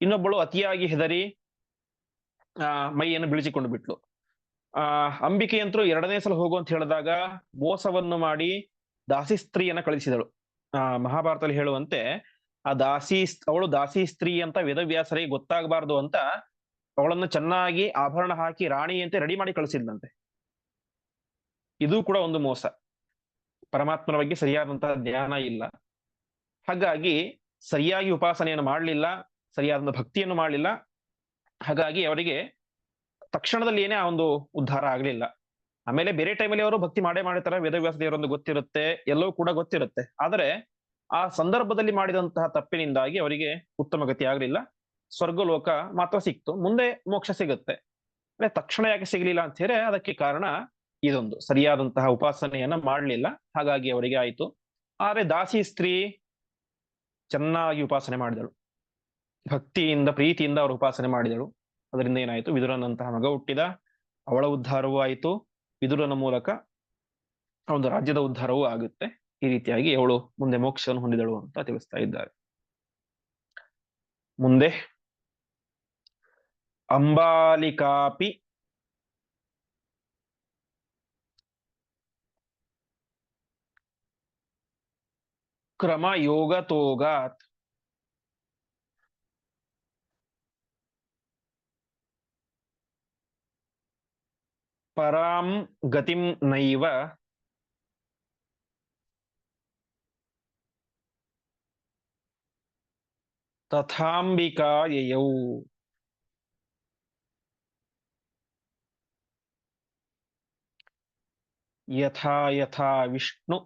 ಇನ್ನೊಬ್ಬಳು ಅತಿಯಾಗಿ ಹೆದರಿ, ಆ, ಮೈಯನ್ನು ಬಿಳಿಸಿಕೊಂಡು ಬಿಟ್ಲು. ಆ, ಅಂಬಿಕೆ ಅಂತೂ ಎರಡನೇ ಸಲ ಹೋಗು ಅಂತ ಹೇಳಿದಾಗ ಮೋಸವನ್ನು ಮಾಡಿ ದಾಸಿ ಸ್ತ್ರೀಯನ್ನ ಕಳಿಸಿದಳು. ಆ, ಮಹಾಭಾರತದಲ್ಲಿ ಹೇಳುವಂತೆ ಆ ದಾಸಿ, ಅವಳು ದಾಸಿ ಸ್ತ್ರೀ ಅಂತ ವೇದವ್ಯಾಸರಿಗೆ ಗೊತ್ತಾಗಬಾರ್ದು ಅಂತ ಅವಳನ್ನು ಚೆನ್ನಾಗಿ ಆಭರಣ ಹಾಕಿ ರಾಣಿಯಂತೆ ರೆಡಿ ಮಾಡಿ ಕಳಿಸಿದ್ದಂತೆ ಇದು ಕೂಡ ಒಂದು ಮೋಸ. ಪರಮಾತ್ಮನ ಬಗ್ಗೆ ಸರಿಯಾದಂತಹ ಜ್ಞಾನ ಇಲ್ಲ. ಹಾಗಾಗಿ ಸರಿಯಾಗಿ ಉಪಾಸನೆಯನ್ನು ಮಾಡಲಿಲ್ಲ ಸರಿಯಾದ ಭಕ್ತಿಯನ್ನು ಮಾಡಲಿಲ್ಲ. ಹಾಗಾಗಿ ಅವರಿಗೆ ತಕ್ಷಣದಲ್ಲಿ ಏನೇ ಆ ಒಂದು ಉದ್ಧಾರ ಆಗಲಿಲ್ಲ. ಆಮೇಲೆ ಬೇರೆ ಟೈಮಲ್ಲಿ ಅವರು ಭಕ್ತಿ ಮಾಡೇ ಮಾಡಿರ್ತಾರೆ, ವೇದವ್ಯಾಸ ದೇವರೊಂದು ಗೊತ್ತಿರುತ್ತೆ ಎಲ್ಲವೂ ಕೂಡ ಗೊತ್ತಿರುತ್ತೆ. ಆದರೆ ಆ ಸಂದರ್ಭದಲ್ಲಿ ಮಾಡಿದಂತಹ ತಪ್ಪಿನಿಂದಾಗಿ ಅವರಿಗೆ ಉತ್ತಮ ಗತಿ ಆಗಲಿಲ್ಲ. ಸ್ವರ್ಗಲೋಕ ಮಾತ್ರ ಸಿಕ್ತು. ಮುಂದೆ ಮೋಕ್ಷ ಸಿಗುತ್ತೆ. ಅಂದ್ರೆ ತಕ್ಷಣ ಯಾಕೆ ಸಿಗಲಿಲ್ಲ ಅಂತ ಹೇಳಿ ಅದಕ್ಕೆ ಕಾರಣ ಇದೊಂದು. ಸರಿಯಾದಂತಹ ಉಪಾಸನೆಯನ್ನ ಮಾಡಲಿಲ್ಲ. ಹಾಗಾಗಿ ಅವರಿಗೆ ಆಯ್ತು. ಆದ್ರೆ ದಾಸಿ ಸ್ತ್ರೀ ಚೆನ್ನಾಗಿ ಉಪಾಸನೆ ಮಾಡಿದಳು. ಭಕ್ತಿಯಿಂದ, ಪ್ರೀತಿಯಿಂದ ಅವರು ಉಪಾಸನೆ ಮಾಡಿದಳು. ಅದರಿಂದ ಏನಾಯ್ತು? ವಿದುರನಂತಹ ಮಗ ಹುಟ್ಟಿದ. ಅವಳ ಉದ್ಧಾರವೂ ಆಯಿತು. ವಿದುರನ ಮೂಲಕ ಒಂದು ರಾಜ್ಯದ ಉದ್ಧಾರವೂ ಆಗುತ್ತೆ. ಈ ರೀತಿಯಾಗಿ ಅವಳು ಮುಂದೆ ಮೋಕ್ಷವನ್ನು ಹೊಂದಿದಳು ಅಂತ ತಿಳಿಸ್ತಾ ಇದ್ದಾರೆ. ಮುಂದೆ ಅಂಬಾಲಿಕಾಪಿ ಕ್ರಮ ಯೋಗತೋಗಾತ್ ಪರಾಂ ಗತಿಂ ನೈವ ತಥಾಂಬಿಕಾಯಯೌ ಯಥಾ ಯಥಾ ವಿಷ್ಣು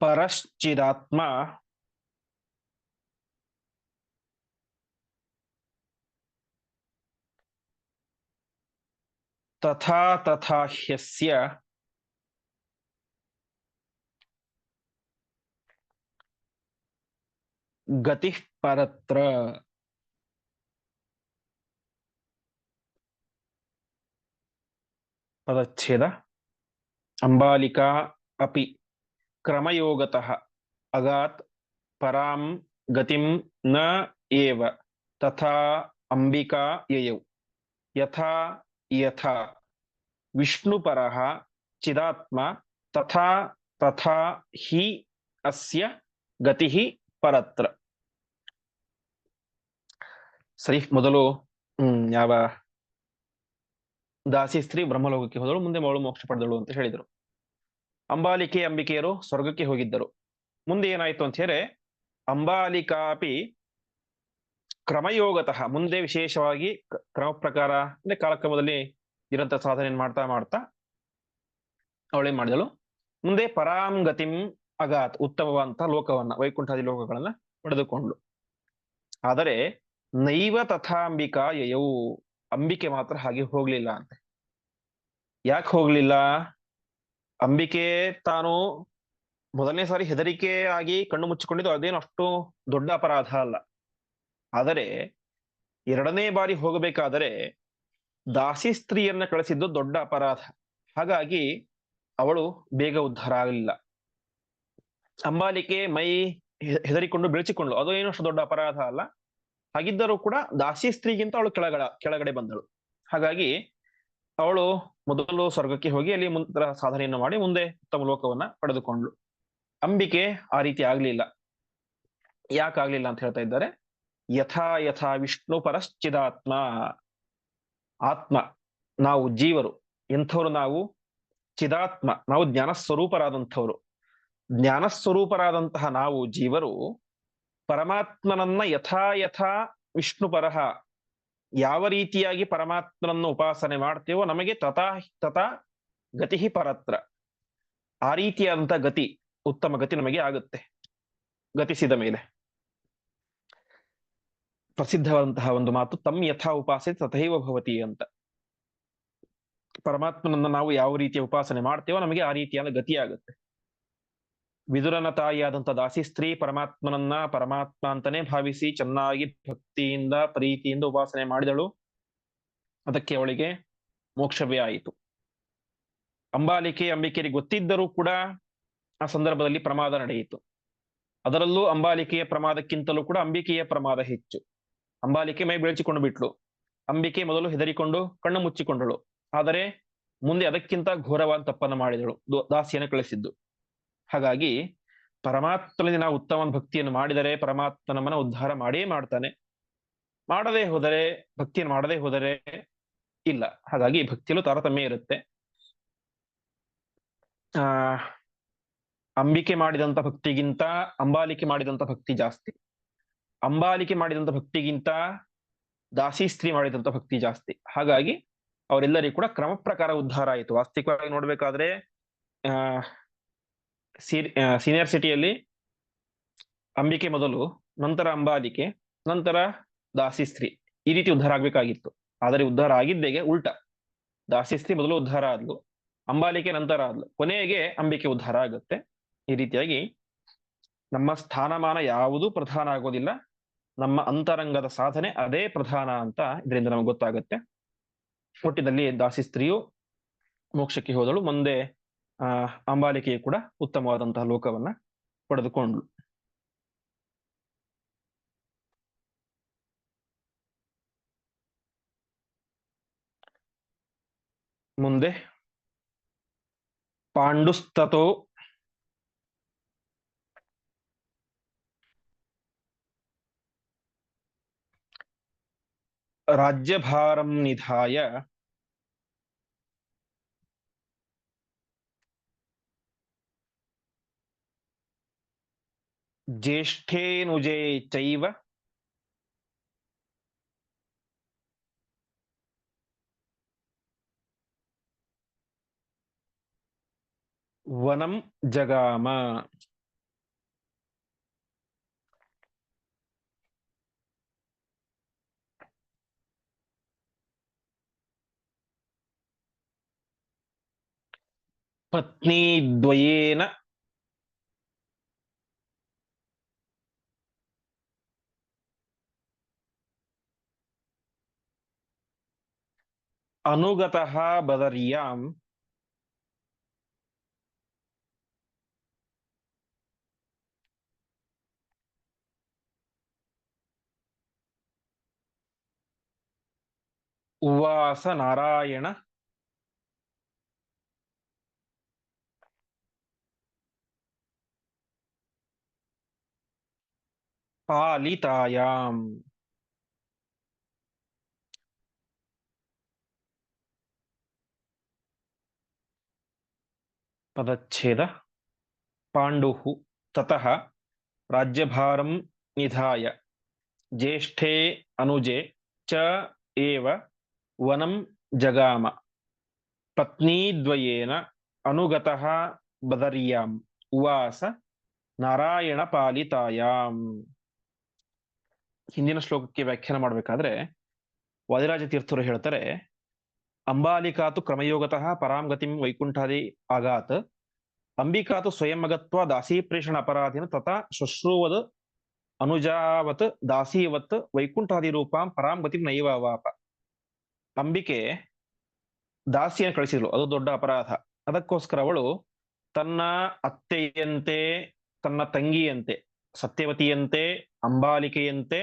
ಪರಶ್ಚಿದಾತ್ಮ ತಥಾ ತಥಾ ಹ್ಯಸ್ಯ ಗತಿ ಪರತ್ರ ಪದಚ್ಛೇದ ಅಂಬಾಲಿಕಾ ಅಪಿ ಕ್ರಮಯೋಗತಃ ಅಗಾತ್ ಪರಾಂ ಗತಿಂ ನ ಏವ ತಥಾ ಅಂಬಿಕಾ ಯಯೌ ಯಥಾ ಯಥಾ ವಿಷ್ಣುಪರಃ ಚಿದಾತ್ಮ ತಥಾ ತಥಾ ಹಿ ಅಸ್ಯ ಗತಿ ಪರತ್ರ ಸರಿ ಮೊದಲು ಹ್ಮ್ ಯಾವ ದಾಸಿ ಸ್ತ್ರೀ ಬ್ರಹ್ಮಲೋಕಕ್ಕೆ ಹೋದಳು, ಮುಂದೆ ಮಗಳು ಮೋಕ್ಷ ಪಡೆದಳು ಅಂತ ಹೇಳಿದರು. ಅಂಬಾಲಿಕೆ ಅಂಬಿಕೆಯರು ಸ್ವರ್ಗಕ್ಕೆ ಹೋಗಿದ್ದರು. ಮುಂದೆ ಏನಾಯ್ತು ಅಂತ ಹೇಳಿ ಅಂಬಾಲಿಕಾಪಿ ಕ್ರಮಯೋಗತಃ, ಮುಂದೆ ವಿಶೇಷವಾಗಿ ಕ್ರಮ ಪ್ರಕಾರ, ಅಂದ್ರೆ ಕಾಲಕ್ರಮದಲ್ಲಿ ಇರಂತ ಸಾಧನೆ ಮಾಡ್ತಾ ಮಾಡ್ತಾ ಅವಳೇನ್ ಮಾಡಿದಳು? ಮುಂದೆ ಪರಾಂಗತಿಂ ಅಗಾತ್ ಉತ್ತಮವಂತ ಲೋಕವನ್ನ, ವೈಕುಂಠಾದಿ ಲೋಕಗಳನ್ನ ಪಡೆದುಕೊಂಡ್ಳು. ಆದರೆ ನೈವ ತಥಾಂಬಿಕಾ ಯಯೌ ಅಂಬಿಕೆ ಮಾತ್ರ ಹಾಗೆ ಹೋಗ್ಲಿಲ್ಲ ಅಂತೆ. ಯಾಕೆ ಹೋಗ್ಲಿಲ್ಲ? ಅಂಬಿಕೆ ತಾನು ಮೊದಲನೇ ಸಾರಿ ಹೆದರಿಕೆ ಆಗಿ ಕಣ್ಣು ಮುಚ್ಚಿಕೊಂಡಿದ್ದು ಅದೇನು ಅಷ್ಟು ದೊಡ್ಡ ಅಪರಾಧ ಅಲ್ಲ. ಆದರೆ ಎರಡನೇ ಬಾರಿ ಹೋಗಬೇಕಾದರೆ ದಾಸಿ ಸ್ತ್ರೀಯನ್ನ ಕಳಿಸಿದ್ದು ದೊಡ್ಡ ಅಪರಾಧ. ಹಾಗಾಗಿ ಅವಳು ಬೇಗ ಉದ್ಧಾರ ಆಗಲಿಲ್ಲ. ಅಂಬಾಲಿಕೆ ಮೈ ಹೆದರಿಕೊಂಡು ಬೆಳೆಸಿಕೊಂಡು ಅದು ಏನು ಅಷ್ಟು ದೊಡ್ಡ ಅಪರಾಧ ಅಲ್ಲ. ಹಾಗಿದ್ದರೂ ಕೂಡ ದಾಸಿ ಸ್ತ್ರೀಗಿಂತ ಅವಳು ಕೆಳಗಡ, ಕೆಳಗಡೆ ಬಂದಳು. ಹಾಗಾಗಿ ಅವಳು ಮೊದಲು ಸ್ವರ್ಗಕ್ಕೆ ಹೋಗಿ ಅಲ್ಲಿ ಮುಂತರ ಸಾಧನೆಯನ್ನು ಮಾಡಿ ಮುಂದೆ ಉತ್ತಮ ಲೋಕವನ್ನ ಪಡೆದುಕೊಂಡ್ಳು. ಅಂಬಿಕೆ ಆ ರೀತಿ ಆಗ್ಲಿಲ್ಲ. ಯಾಕಾಗ್ಲಿಲ್ಲ ಅಂತ ಹೇಳ್ತಾ ಇದ್ದಾರೆ. ಯಥಾ ಯಥಾ ವಿಷ್ಣು ಪರಶ್ಚಿದಾತ್ಮ. ಆತ್ಮ. ನಾವು ಜೀವರು. ಎಂಥವ್ರು ನಾವು ಚಿದಾತ್ಮ. ನಾವು ಜ್ಞಾನ ಸ್ವರೂಪರಾದಂಥವ್ರು ಜ್ಞಾನ ಸ್ವರೂಪರಾದಂತಹ ನಾವು ಜೀವರು. ಪರಮಾತ್ಮನನ್ನ ಯಥಾ ಯಥಾ ವಿಷ್ಣು ಪರಹ ಯಾವ ರೀತಿಯಾಗಿ ಪರಮಾತ್ಮನನ್ನು ಉಪಾಸನೆ ಮಾಡ್ತೇವೋ ನಮಗೆ ತಥಾ ತಥಾ ಗತಿ ಪರತ್ರ. ಆ ರೀತಿಯಾದಂತ ಗತಿ, ಉತ್ತಮ ಗತಿ ನಮಗೆ ಆಗುತ್ತೆ. ಗತಿಸಿದ ಮೇಲೆ. ಪ್ರಸಿದ್ಧವಾದಂತಹ ಒಂದು ಮಾತು ತಮ್ಮ ಯಥಾ ಉಪಾಸೆ ತಥೈವ ಭವತಿ ಅಂತ. ಪರಮಾತ್ಮನನ್ನ ನಾವು ಯಾವ ರೀತಿಯ ಉಪಾಸನೆ ಮಾಡ್ತೇವೋ ನಮಗೆ ಆ ರೀತಿಯಾದ ಗತಿ ಆಗುತ್ತೆ. ವಿದುರನ ತಾಯಿಯಾದಂಥ ದಾಸಿ ಸ್ತ್ರೀ ಪರಮಾತ್ಮನನ್ನ ಪರಮಾತ್ಮ ಅಂತಾನೆ ಭಾವಿಸಿ ಚೆನ್ನಾಗಿ ಭಕ್ತಿಯಿಂದ, ಪ್ರೀತಿಯಿಂದ ಉಪಾಸನೆ ಮಾಡಿದಳು. ಅದಕ್ಕೆ ಅವಳಿಗೆ ಮೋಕ್ಷವೇ ಆಯಿತು. ಅಂಬಾಲಿಕೆ ಅಂಬಿಕೆಗೆ ಗೊತ್ತಿದ್ದರೂ ಕೂಡ ಆ ಸಂದರ್ಭದಲ್ಲಿ ಪ್ರಮಾದ ನಡೆಯಿತು. ಅದರಲ್ಲೂ ಅಂಬಾಲಿಕೆಯ ಪ್ರಮಾದಕ್ಕಿಂತಲೂ ಕೂಡ ಅಂಬಿಕೆಯ ಪ್ರಮಾದ ಹೆಚ್ಚು. ಅಂಬಾಲಿಕೆ ಮೈ ಬೆಳಚಿಕೊಂಡು ಬಿಟ್ಲು. ಅಂಬಿಕೆ ಮೊದಲು ಹೆದರಿಕೊಂಡು, ಕಣ್ಣು ಮುಚ್ಚಿಕೊಂಡಳು. ಆದರೆ ಮುಂದೆ ಅದಕ್ಕಿಂತ ಘೋರವಾದ ತಪ್ಪನ್ನು ಮಾಡಿದಳು. ದಾಸಿಯನ್ನು ಕಳಿಸಿದ್ದು. ಹಾಗಾಗಿ ಪರಮಾತ್ಮನಲ್ಲಿ ನಾವು ಉತ್ತಮ ಭಕ್ತಿಯನ್ನು ಮಾಡಿದರೆ ಪರಮಾತ್ಮ ನಮ್ಮನ್ನ ಉದ್ಧಾರ ಮಾಡೇ ಮಾಡ್ತಾನೆ. ಮಾಡದೇ ಹೋದರೆ, ಭಕ್ತಿಯನ್ನು ಮಾಡದೇ ಹೋದರೆ ಇಲ್ಲ. ಹಾಗಾಗಿ ಭಕ್ತಿಯಲ್ಲೂ ತಾರತಮ್ಯ ಇರುತ್ತೆ. ಆ, ಅಂಬಿಕೆ ಮಾಡಿದಂತ ಭಕ್ತಿಗಿಂತ ಅಂಬಾಲಿಕೆ ಮಾಡಿದಂತ ಭಕ್ತಿ ಜಾಸ್ತಿ. ಅಂಬಾಲಿಕೆ ಮಾಡಿದಂತ ಭಕ್ತಿಗಿಂತ ದಾಸಿ ಸ್ತ್ರೀ ಮಾಡಿದಂತ ಭಕ್ತಿ ಜಾಸ್ತಿ. ಹಾಗಾಗಿ ಅವರೆಲ್ಲರಿಗೂ ಕೂಡ ಕ್ರಮ ಪ್ರಕಾರ ಉದ್ಧಾರ ಆಯಿತು. ವಾಸ್ತವಿಕವಾಗಿ ನೋಡ್ಬೇಕಾದ್ರೆ, ಆ ಸೀನಿಯರ್ ಸಿಟಿಯಲ್ಲಿ ಅಂಬಿಕೆ ಮೊದಲು, ನಂತರ ಅಂಬಾಲಿಕೆ, ನಂತರ ದಾಸಿ ಸ್ತ್ರೀ ಈ ರೀತಿ ಉದ್ಧಾರ ಆಗ್ಬೇಕಾಗಿತ್ತು. ಆದರೆ ಉದ್ಧಾರ ಆಗಿದ್ದೇಗೆ ಉಲ್ಟಾ. ದಾಸಿ ಸ್ತ್ರೀ ಮೊದಲು ಉದ್ಧಾರ ಆದ್ಲು. ಅಂಬಾಲಿಕೆ ನಂತರ ಆದ್ಲು. ಕೊನೆಗೆ ಅಂಬಿಕೆ ಉದ್ಧಾರ ಆಗುತ್ತೆ. ಈ ರೀತಿಯಾಗಿ ನಮ್ಮ ಸ್ಥಾನಮಾನ ಯಾವುದೂ ಪ್ರಧಾನ ಆಗೋದಿಲ್ಲ. ನಮ್ಮ ಅಂತರಂಗದ ಸಾಧನೆ ಅದೇ ಪ್ರಧಾನ ಅಂತ ಇದರಿಂದ ನಮ್ಗೆ ಗೊತ್ತಾಗುತ್ತೆ. ಒಟ್ಟಿನಲ್ಲಿ ದಾಸಿ ಸ್ತ್ರೀಯು ಮೋಕ್ಷಕ್ಕೆ ಹೋದಳು. ಮುಂದೆ ಆ ಅಂಬಾಲಿಕೆಯು ಕೂಡ ಉತ್ತಮವಾದಂತಹ ಲೋಕವನ್ನ ಪಡೆದುಕೊಂಡ್ಳು. ಮುಂದೆ ಪಾಂಡುಸ್ತತೋ ರಾಜ್ಯಭಾರಂ ನಿಧಾಯ ಜ್ಯೇಷ್ಠೇನುಜೇ ಚೈವ ವನಂ ಜಗಾಮ ಪತ್ನಿದ್ವಯೇನ ಅನುಗತಃ ಬದರ್ಯಾಂ. ಉವಾಸ ನಾರಾಯಣ. ಪಾಲಿತಾಯಾಂ. ಪದಚ್ಛೇದ ಪಾಂಡು ತತಃ ರಾಜ್ಯಭಾರಂ ನಿಧಾಯ ಜ್ಯೇಷ್ಠೇ ಅನುಜೆ ಚ ಏವ ವನಂ ಜಗಾಮ ಪತ್ನೀದ್ವಯೇನ ಅನುಗತಃ ಬದರ್ಯಾಂ ಉವಾಸ ನಾರಾಯಣ ಪಾಲಿತಾಯಾಂ. ಹಿಂದಿನ ಶ್ಲೋಕಕ್ಕೆ ವ್ಯಾಖ್ಯಾನ ಮಾಡಬೇಕಾದ್ರೆ ವಾದಿರಾಜ ತೀರ್ಥರು ಹೇಳ್ತಾರೆ ಅಂಬಾಲಿಕಾತು ಕ್ರಮಯೋಗತಃ ಪರಾಂಗತಿಂ ವೈಕುಂಠಾದಿ ಆಗಾತ್ ಅಂಬಿಕಾತು ಸ್ವಯಂ ಅಗತ್ವ ದಾಸೀ ಪ್ರೇಷಣ ಅಪರಾಧಿನ ತಥಾ ಶುಶ್ರೂವದ ಅನುಜಾವತ್ ದಾಸೀವತ್ ವೈಕುಂಠಾದಿ ರೂಪಾಂ ಪರಾಂಗತಿಂ ನೈವ ಅವಾಪ ಅಂಬಿಕೆ ದಾಸಿಯನ್ನು ಕಳಿಸಿದ್ಲು, ಅದು ದೊಡ್ಡ ಅಪರಾಧ. ಅದಕ್ಕೋಸ್ಕರ ಅವಳು ತನ್ನ ಅತ್ತೆಯಂತೆ, ತನ್ನ ತಂಗಿಯಂತೆ, ಸತ್ಯವತಿಯಂತೆ, ಅಂಬಾಲಿಕೆಯಂತೆ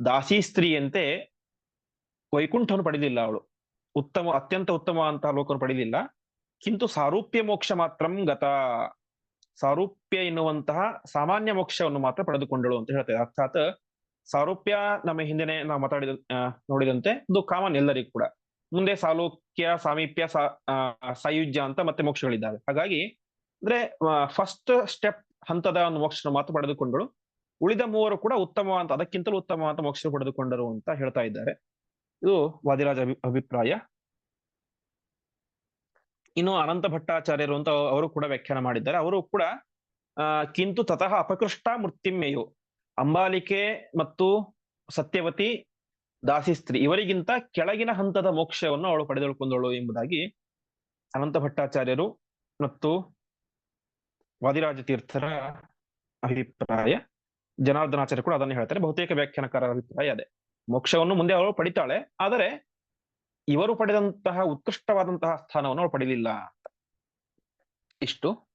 ದಾಸಿ ಸ್ತ್ರೀಯಂತೆ ವೈಕುಂಠವನ್ನು ಪಡೆದಿಲ್ಲ ಅವಳು. ಉತ್ತಮ, ಅತ್ಯಂತ ಉತ್ತಮ ಅಂತ ಲೋಕವನ್ನು ಪಡೆದಿಲ್ಲ. ಕಿಂತು ಸಾರೂಪ್ಯ ಮೋಕ್ಷ ಮಾತ್ರ ಗತ. ಸಾರೂಪ್ಯ ಎನ್ನುವಂತಹ ಸಾಮಾನ್ಯ ಮೋಕ್ಷವನ್ನು ಮಾತ್ರ ಪಡೆದುಕೊಂಡಳು ಅಂತ ಹೇಳ್ತೇವೆ. ಅರ್ಥಾತ್ ಸಾರೂಪ್ಯ ನಮ್ಮ ಹಿಂದೆನೆ ನಾವು ಮಾತಾಡಿದ ನೋಡಿದಂತೆ ಇದು ಕಾಮನ್ ಎಲ್ಲರಿಗೂ ಕೂಡ. ಮುಂದೆ ಸಾಲೋಕ್ಯ, ಸಾಮೀಪ್ಯ ಸಾಯುಜ್ಯ ಅಂತ ಮತ್ತೆ ಮೋಕ್ಷಗಳಿದ್ದಾವೆ. ಹಾಗಾಗಿ ಅಂದ್ರೆ ಫಸ್ಟ್ ಸ್ಟೆಪ್ ಹಂತದ ಒಂದು ಮೋಕ್ಷ ಮಾತ್ರ ಪಡೆದುಕೊಂಡಳು. ಉಳಿದ ಮೂವರು ಕೂಡ ಉತ್ತಮ ಅಂತ ಅದಕ್ಕಿಂತಲೂ ಉತ್ತಮ ಅಂತ ಮೋಕ್ಷ ಪಡೆದುಕೊಂಡರು ಅಂತ ಹೇಳ್ತಾ ಇದ್ದಾರೆ. ಇದು ವಾದಿರಾಜ ಅಭಿ ಅಭಿಪ್ರಾಯ. ಇನ್ನು ಅನಂತ ಭಟ್ಟಾಚಾರ್ಯರು ಅಂತ ಅವರು ಕೂಡ ವ್ಯಾಖ್ಯಾನ ಮಾಡಿದ್ದಾರೆ. ಅವರು ಕೂಡ ಕಿಂತು ತತಃ ಅಪಕೃಷ್ಟ ಮೃತ್ಯುಮ್ಯಯು ಅಂಬಾಲಿಕೆ ಮತ್ತು ಸತ್ಯವತಿ ದಾಸಿ ಸ್ತ್ರೀ. ಇವರಿಗಿಂತ ಕೆಳಗಿನ ಹಂತದ ಮೋಕ್ಷವನ್ನು ಅವಳು ಪಡೆದುಕೊಂಡಳು ಎಂಬುದಾಗಿ ಅನಂತ ಭಟ್ಟಾಚಾರ್ಯರು ಮತ್ತು ವಾದಿರಾಜ ತೀರ್ಥರ ಅಭಿಪ್ರಾಯ. ಜನಾರ್ದನಾಚಾರ್ಯ ಕೂಡ ಅದನ್ನು ಹೇಳ್ತಾರೆ. ಬಹುತೇಕ ವ್ಯಾಖ್ಯಾನಕಾರರ ಅಭಿಪ್ರಾಯ ಅದೇ. ಮೋಕ್ಷವನ್ನು ಮುಂದೆ ಅವಳು ಪಡಿತಾಳೆ. ಆದರೆ ಇವರು ಪಡೆದಂತಹ ಉತ್ಕೃಷ್ಟವಾದಂತಹ ಸ್ಥಾನವನ್ನು ಅವಳು ಪಡೆಯಲಿಲ್ಲ ಇಷ್ಟು.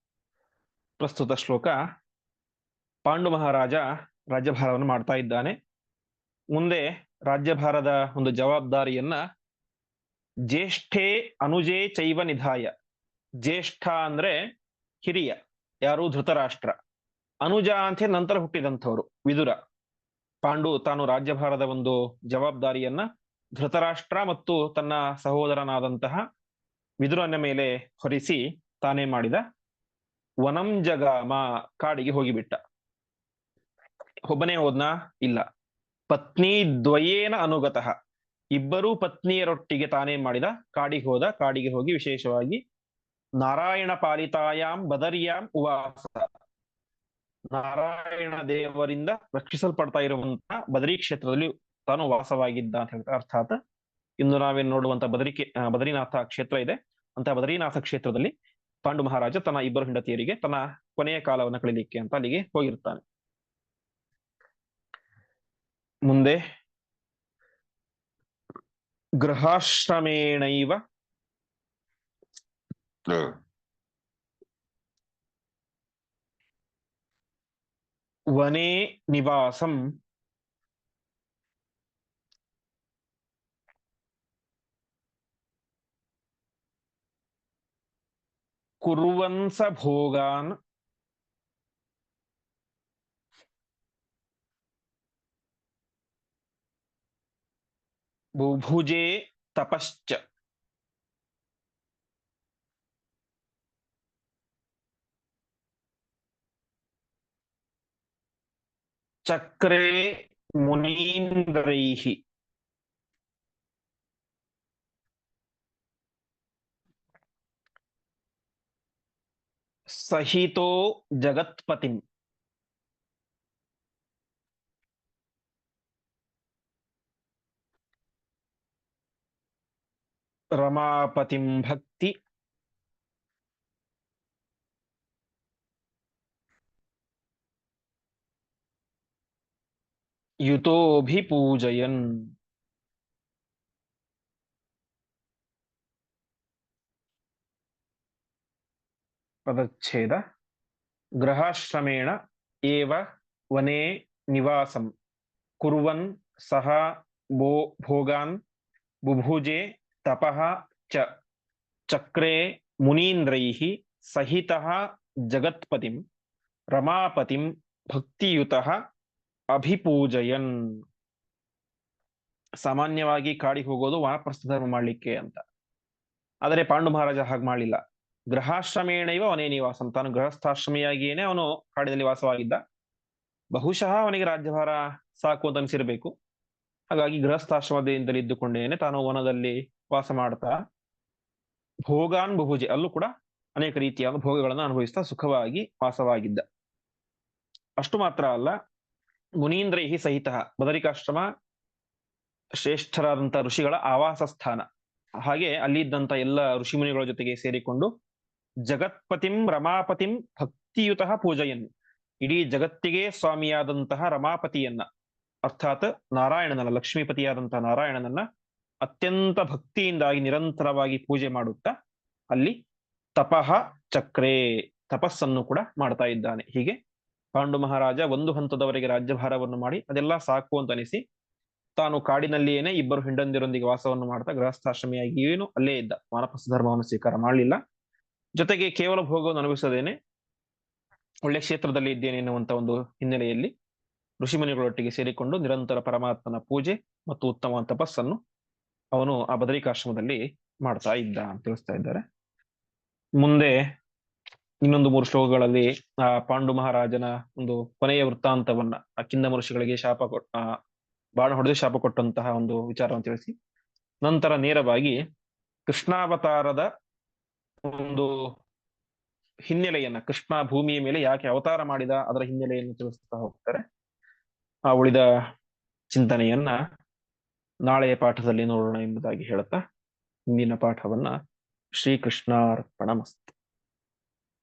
ಪ್ರಸ್ತುತ ಶ್ಲೋಕ. ಪಾಂಡು ಮಹಾರಾಜ ರಾಜ್ಯಭಾರವನ್ನು ಮಾಡ್ತಾ ಇದ್ದಾನೆ. ಮುಂದೆ ರಾಜ್ಯಭಾರದ ಒಂದು ಜವಾಬ್ದಾರಿಯನ್ನ ಜ್ಯೇಷ್ಠೇ ಅನುಜೇ ಚೈವ ನಿಧಾಯ. ಜ್ಯೇಷ್ಠ ಅಂದ್ರೆ ಹಿರಿಯ, ಯಾರು ಧೃತರಾಷ್ಟ್ರ. ಅನುಜ ಅಂತ ನಂತರ ಹುಟ್ಟಿದಂಥವ್ರು, ವಿದುರ. ಪಾಂಡು ತಾನು ರಾಜ್ಯಭಾರದ ಒಂದು ಜವಾಬ್ದಾರಿಯನ್ನ ಧೃತರಾಷ್ಟ್ರ ಮತ್ತು ತನ್ನ ಸಹೋದರನಾದಂತಹ ವಿದುರನ ಮೇಲೆ ಹೊರಿಸಿ ತಾನೇ ಮಾಡಿದ ವನಂ ಜಗಾಮ ಕಾಡಿಗೆ ಹೋಗಿಬಿಟ್ಟ. ಒಬ್ಬನೇ ಹೋದ್ನ? ಇಲ್ಲ. ಪತ್ನಿ ದ್ವಯೇನ ಅನುಗತಃ. ಇಬ್ಬರೂ ಪತ್ನಿಯರೊಟ್ಟಿಗೆ ತಾನೇ ಮಾಡಿದ ಕಾಡಿಗೆ ಹೋದ, ಕಾಡಿಗೆ ಹೋಗಿ ವಿಶೇಷವಾಗಿ ನಾರಾಯಣ ಪಾಲಿತಾಯಾಮ್ ಬದರಿಯಾಂ ಉವಾಸ. ನಾರಾಯಣ ದೇವರಿಂದ ರಕ್ಷಿಸಲ್ಪಡ್ತಾ ಇರುವಂತಹ ಬದರಿ ಕ್ಷೇತ್ರದಲ್ಲಿ ತಾನು ವಾಸವಾಗಿದ್ದ ಅಂತ ಹೇಳ್ತಾರೆ. ಅರ್ಥಾತ್ ಇಂದು ನಾವೇನು ನೋಡುವಂತ ಬದರಿಕೆ ಬದರಿನಾಥ ಕ್ಷೇತ್ರ ಇದೆ. ಅಂತ ಬದರಿನಾಥ ಕ್ಷೇತ್ರದಲ್ಲಿ ಪಾಂಡು ಮಹಾರಾಜ ತನ್ನ ಇಬ್ಬರು ಹೆಂಡತಿಯರಿಗೆ ತನ್ನ ಕೊನೆಯ ಕಾಲವನ್ನು ಕಳೀಲಿಕ್ಕೆ ಅಂತ ಅಲ್ಲಿಗೆ ಹೋಗಿರ್ತಾನೆ. ಮುಂದೆ ಗೃಹಾಶ್ರಮೇಣೈವ ವನೇ ನಿವಾಸಂ ಕುರ್ವನ್ಸ ಭೋಗಾನ್ ಬುಭುಜೆ ತಪಶ್ಚ ಚಕ್ರೇ ಮುನೀಂದ್ರೈಃ ಸಹಿತೋ ಜಗತ್ಪತಿಂ ರಮಾಪತಿಂ ಭಕ್ತಿ ಯುತೋಭಿಪೂಜಯನ್ ಪದಚ್ಛೇದ ಗೃಹಾಶ್ರಮೇಣ ಏವ ವನೇ ನಿವಾಸಂ ಕುರ್ವನ್ ಸಹ ಭೋ ಭೋಗಾನ್ ಬುಭುಜೆ ತಪಃ ಚ ಚಕ್ರೆ ಮುನೀಂದ್ರೈಃ ಸಹಿತಃ ಜಗತ್ಪತಿಂ ರಮಾಪತಿಂ ಭಕ್ತಿಯುತಃ ಅಭಿಪೂಜಯನ್ ಸಾಮಾನ್ಯವಾಗಿ ಕಾಡಿ ಹೋಗೋದು ವಾನಪ್ರಸ್ಥ ಧರ್ಮ ಮಾಡ್ಲಿಕ್ಕೆ ಅಂತ. ಆದರೆ ಪಾಂಡು ಮಹಾರಾಜ ಹಾಗೆ ಮಾಡಲಿಲ್ಲ. ಗೃಹಾಶ್ರಮೇಣೈವ ಅವನೇ ನಿವಾಸ ತಾನು ಗೃಹಸ್ಥಾಶ್ರಮಿಯಾಗಿಯೇನೆ ಅವನು ಕಾಡಿನಲ್ಲಿ ವಾಸವಾಗಿದ್ದ. ಬಹುಶಃ ಅವನಿಗೆ ರಾಜ್ಯಭಾರ ಸಾಕು ಅಂತ ಅನಿಸಿರಬೇಕು. ಹಾಗಾಗಿ ಗೃಹಸ್ಥಾಶ್ರಮದಿಂದಲೇ ಇದ್ದುಕೊಂಡೇನೆ ತಾನು ವನದಲ್ಲಿ ವಾಸ ಮಾಡ್ತಾ ಭೋಗಾನ್ ಬಹುಜೆ ಅಲ್ಲೂ ಕೂಡ ಅನೇಕ ರೀತಿಯಾದ ಭೋಗಗಳನ್ನು ಅನುಭವಿಸ್ತಾ ಸುಖವಾಗಿ ವಾಸವಾಗಿದ್ದ. ಅಷ್ಟು ಮಾತ್ರ ಅಲ್ಲ ಮುನೀಂದ್ರೈಹಿ ಸಹಿತ ಬದರಿಕಾಶ್ರಮ ಶ್ರೇಷ್ಠರಾದಂಥ ಋಷಿಗಳ ಆವಾಸ ಸ್ಥಾನ ಹಾಗೆ ಅಲ್ಲಿ ಇದ್ದಂತ ಎಲ್ಲ ಋಷಿಮುನಿಗಳ ಜೊತೆಗೆ ಸೇರಿಕೊಂಡು ಜಗತ್ಪತಿಂ ರಮಾಪತಿಂ ಭಕ್ತಿಯುತಃ ಪೂಜೆಯನ್ನು ಇಡೀ ಜಗತ್ತಿಗೆ ಸ್ವಾಮಿಯಾದಂತಹ ರಮಾಪತಿಯನ್ನ, ಅರ್ಥಾತ್ ನಾರಾಯಣನನ್ನ, ಲಕ್ಷ್ಮೀಪತಿಯಾದಂತಹ ನಾರಾಯಣನನ್ನ ಅತ್ಯಂತ ಭಕ್ತಿಯಿಂದಾಗಿ ನಿರಂತರವಾಗಿ ಪೂಜೆ ಮಾಡುತ್ತಾ ಅಲ್ಲಿ ತಪಃ ಚಕ್ರೇ ತಪಸ್ಸನ್ನು ಕೂಡ ಮಾಡ್ತಾ ಇದ್ದಾನೆ. ಹೀಗೆ ಪಾಂಡು ಮಹಾರಾಜ ಒಂದು ಹಂತದವರೆಗೆ ರಾಜ್ಯಭಾರವನ್ನು ಮಾಡಿ ಅದೆಲ್ಲ ಸಾಕು ಅಂತ ಅನಿಸಿ ತಾನು ಕಾಡಿನಲ್ಲಿಯೇನೆ ಇಬ್ಬರು ಹೆಂಡಂದಿರೊಂದಿಗೆ ವಾಸವನ್ನು ಮಾಡ್ತಾ ಗೃಹಸ್ಥಾಶ್ರಮಿಯಾಗಿ ಏನು ಅಲ್ಲೇ ಇದ್ದ. ವಾನಪ್ರಸ್ಥ ಧರ್ಮವನ್ನು ಸ್ವೀಕಾರ ಮಾಡಲಿಲ್ಲ. ಜೊತೆಗೆ ಕೇವಲ ಭೋಗವನ್ನು ಅನುಭವಿಸದೇನೆ ಒಳ್ಳೆ ಕ್ಷೇತ್ರದಲ್ಲಿ ಇದ್ದೇನೆ ಎನ್ನುವಂತ ಒಂದು ಹಿನ್ನೆಲೆಯಲ್ಲಿ ಋಷಿಮುನಿಗಳೊಟ್ಟಿಗೆ ಸೇರಿಕೊಂಡು ನಿರಂತರ ಪರಮಾತ್ಮನ ಪೂಜೆ ಮತ್ತು ಉತ್ತಮ ತಪಸ್ಸನ್ನು ಅವನು ಆ ಬದರಿಕಾಶ್ರಮದಲ್ಲಿ ಮಾಡ್ತಾ ಇದ್ದ ಅಂತ ತಿಳಿಸ್ತಾ ಇದ್ದಾರೆ. ಮುಂದೆ ಇನ್ನೊಂದು ಮೂರು ಶ್ಲೋಕಗಳಲ್ಲಿ, ಆ, ಪಾಂಡು ಮಹಾರಾಜನ ಒಂದು ಕೊನೆಯ ವೃತ್ತಾಂತವನ್ನ, ಆ ಕಿಂದ ಮನುಷ್ಯಗಳಿಗೆ ಶಾಪ ಕೊಟ್ಟ ಬಾಣ ಹೊಡೆದು ಶಾಪ ಕೊಟ್ಟಂತಹ ಒಂದು ವಿಚಾರವನ್ನು ತಿಳಿಸಿ. ನಂತರ ನೇರವಾಗಿ ಕೃಷ್ಣಾವತಾರದ ಒಂದು ಹಿನ್ನೆಲೆಯನ್ನ, ಕೃಷ್ಣ ಭೂಮಿಯ ಮೇಲೆ ಯಾಕೆ ಅವತಾರ ಮಾಡಿದ, ಅದರ ಹಿನ್ನೆಲೆಯನ್ನು ತಿಳಿಸ್ತಾ ಹೋಗ್ತಾರೆ. ಆ ಉಳಿದ ಚಿಂತನೆಯನ್ನ ನಾಳೆಯ ಪಾಠದಲ್ಲಿ ನೋಡೋಣ ಎಂಬುದಾಗಿ ಹೇಳುತ್ತಾ ಇಂದಿನ ಪಾಠವನ್ನ ಶ್ರೀಕೃಷ್ಣಾರ್ಪಣ ಮಸ್ತು.